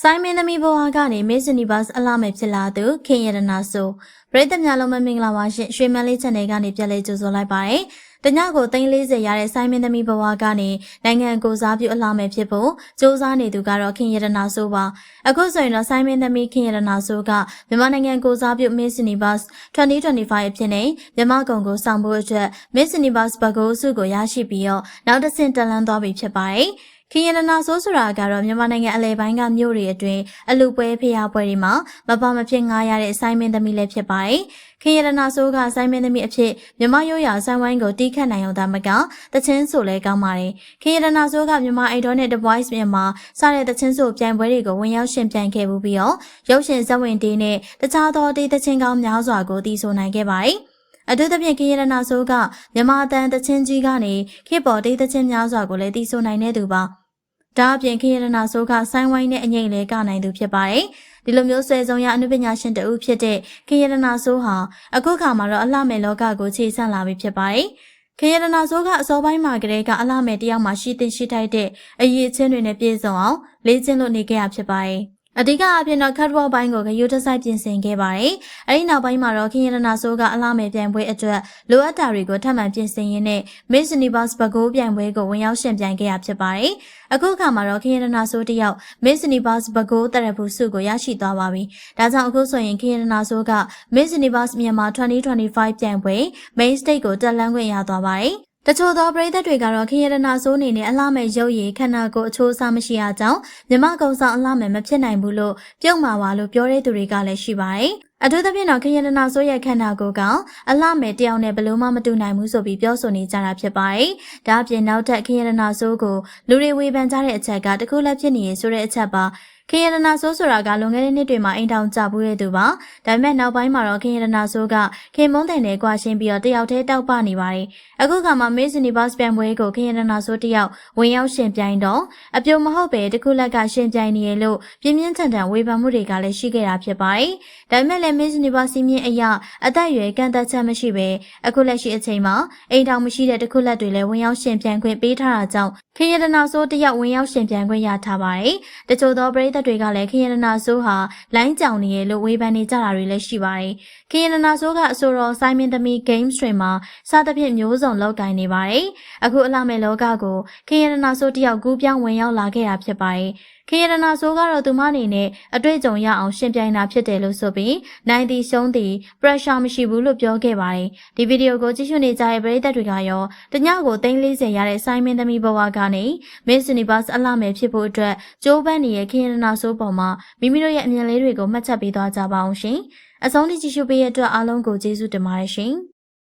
စိုင်းမင်းသမီးဘဝကနေ Miss Universe အလားမဲ့ဖြစ်လာသူခင်ရတနာဆိုပရိသတ်များလုံးမင်္ဂလာပါရှင်ရွှေမန်းလေး channel ကနေပြန်လည်ကြိုဆိုလိုက်ပါတယ်။တညကို340ရတဲ့စိုင်းမင်းသမီးဘဝကနေနိုင်ငံကိုစားပြုအလားမဲ့ဖြစ်ဖို့စူးစမ်းနေသူကတော့ခင်ရတနာဆိုပါအခုဆိုရင်တော့စိုင်းမင်းသမီးခင်ရတနာဆိုကမြန်မာနိုင်ငံကိုစားပြု Miss Universe 2025အဖြစ်နဲ့မြန်မာကုံကိုဆောင်ဖို့အတွက် Miss Universe ဘဂိုးစုကိုရရှိပြီးတော့နောက်တစ်ဆင့်တက်လန်းသွားပြီဖြစ်ပါတယ်။ ခင်ရတနာဆိုးဆိုတာကတော့မြန်မာနိုင်ငံအလဲပိုင်းကမြို့တွေအတွင်းအလူပွဲဖျားပွဲတွေမှာမပမဖြစ်ငားရတဲ့အဆိုင်မင်းသမီးလည်းဖြစ်ပါတယ်။ခင်ရတနာဆိုးကအဆိုင်မင်းသမီးအဖြစ်မြန်မာရိုးရာဆိုင်ဝိုင်းကိုတီးခတ်နိုင်အောင်သာမကတချင်းဆိုလဲကောင်းပါတယ်။ခင်ရတနာဆိုးကမြန်မာအိုက်ဒေါ်နဲ့ The Voice မြန်မာစတဲ့တချင်းဆိုပြိုင်ပွဲတွေကိုဝင်ရောက်ရှင်ပြိုင်ခဲ့မှုပြီးတော့ရုပ်ရှင်ဇက်ဝင်တေးနဲ့တခြားသောတေးတချင်းကောင်းများစွာကိုတီးဆိုနိုင်ခဲ့ပါတယ်။ အထူးသဖြင့်ခေရတနာဆိုးကမြန်မာတန်တချင်းကြီးကနေခေပေါ်ဒေသချင်းများစွာကိုလည်းတီးဆိုနိုင်တဲ့သူပါဒါအပြင်ခေရတနာဆိုးကဆိုင်းဝိုင်းနဲ့အငိမ့်လဲကနိုင်သူဖြစ်ပါတယ်ဒီလိုမျိုးဆွဲဆောင်ရအနုပညာရှင်တဦးဖြစ်တဲ့ခေရတနာဆိုးဟာအခုခါမှာတော့အလှမဲ့လောကကိုခြေဆန့်လာပြီဖြစ်ပါတယ်ခေရတနာဆိုးကအစောပိုင်းမှာကလေးကအလှမဲ့တယောက်မှရှိသိရှိထိုက်တဲ့အရေးချင်းတွေနဲ့ပြည့်စုံအောင်လေ့ကျင့်လို့နေခဲ့ရဖြစ်ပါတယ် အဓိကအပြင်တော့ catwalk ဘိုင်းကိုဂရုတစိုက်ပြင်ဆင်ခဲ့ပါတယ်။အဲဒီနောက်ပိုင်းမှာတော့ခင်ရတနာဆိုးကအလားမယ်ပြိုင်ပွဲအတွက်လိုအပ်တာတွေကိုထပ်မံပြင်ဆင်ရင်းနဲ့ Miss Universe ဘကိုးပြိုင်ပွဲကိုဝင်ရောက်ရှင်ပြိုင်ခဲ့ရဖြစ်ပါတယ်။အခုအခါမှာတော့ခင်ရတနာဆိုးတယောက် Miss Universe ဘကိုးတရဖူစုကိုရရှိသွားပါပြီ။ဒါကြောင့်အခုဆိုရင်ခင်ရတနာဆိုးက Miss Universe မြန်မာ2025ပြိုင်ပွဲ Main Stage ကိုတက်လှမ်းခွင့်ရသွားပါတယ်။ တချို့သောပရိသတ်တွေကတော့ခင်ရတနာဆိုးအနေနဲ့အလှမဲ့ရုပ်ရည်ခန္ဓာကိုယ်အချိုးအစားမရှိရကြောင်းမြမကုံဆောင်အလှမဲ့မဖြစ်နိုင်ဘူးလို့ပြုတ်မာပါလို့ပြောတဲ့သူတွေကလည်းရှိပါတယ်။အထူးသဖြင့်တော့ခင်ရတနာဆိုးရဲ့ခန္ဓာကိုယ်ကအလှမဲ့တယောက်နဲ့ဘလို့မှမတူနိုင်ဘူးဆိုပြီးပြောဆိုနေကြတာဖြစ်ပါတယ်။ဒါအပြင်နောက်ထပ်ခင်ရတနာဆိုးကိုလူတွေဝေဖန်ကြတဲ့အချက်ကတခုလည်းဖြစ်နေရဆိုတဲ့အချက်ပါ။ခင်ရတနာဆိုးဆိုတာကလွန်ခဲ့တဲ့နှစ်တွေမှာအိမ်ထောင်ကြဘူးတဲ့သူပါဒါပေမဲ့နောက်ပိုင်းမှာတော့ခင်ရတနာဆိုးကခင်မုန်းတယ်နဲ့ကြွားရှင်းပြီးတော့တယောက်တည်းတောက်ပနေပါတယ်အခုကမှ Miss Universe ပြိုင်ပွဲကိုခင်ရတနာဆိုးတယောက်ဝင်ရောက်ရှင်ပြိုင်တော့အပြုံမဟုတ်ပဲတခုလက်ကရှင်ပြိုင်နေရလို့ပြင်းပြင်းထန်ထန်ဝေဖန်မှုတွေကလည်းရှိခဲ့တာဖြစ်ပါတယ်ဒါပေမဲ့လည်း Miss Universe စီးမြင့်အရာအသက်အရွယ်ကန့်သက်ချက်မရှိပဲအခုလက်ရှိအချိန်မှာအိမ်ထောင်မရှိတဲ့တခုလက်တွေလည်းဝင်ရောက်ရှင်ပြိုင်ခွင့်ပေးထားတာကြောင့်ခင်ရတနာဆိုးတယောက်ဝင်ရောက်ရှင်ပြိုင်ခွင့်ရထားပါတယ်တချို့သောပရိသတ်တွေကလည်းခင်ရနာဆိုးဟာလိုင်းကြောင်နေရလို့ဝေဖန်နေကြတာတွေလည်းရှိပါတယ်။ခင်ရနာဆိုးကအဆိုတော်စိုင်းမင်းသမီး game stream မှာစသဖြင့်မျိုးစုံလောက်ကင်နေပါတယ်။အခုအလှမဲ့လောကကိုခင်ရနာဆိုးတယောက်ကူးပြောင်းဝင်ရောက်လာခဲ့တာဖြစ်ပါတယ်။ ခေရတနာဆိုးကတော့သူမအနေနဲ့အတွေ့အကြုံရအောင်ရှင်ပြိုင်တာဖြစ်တယ်လို့ဆိုပြီးနိုင်သည်ရှုံးသည် pressure မရှိဘူးလို့ပြောခဲ့ပါတယ်ဒီဗီဒီယိုကိုကြည့်ရှုနေကြတဲ့ပရိသတ်တွေကရောတညကို340ရတဲ့စိုင်းမင်းသမီးဘဝကနေ Miss Universe အလှမယ်ဖြစ်ဖို့အတွက်ကြိုးပမ်းနေတဲ့ခေရတနာဆိုးပေါ်မှာမိမိတို့ရဲ့အမြင်လေးတွေကိုမှတ်ချက်ပေးသွားကြပါအောင်ရှင်အဆုံးထိကြည့်ရှုပေးတဲ့အတွက်အားလုံးကိုကျေးဇူးတင်ပါတယ်ရှင်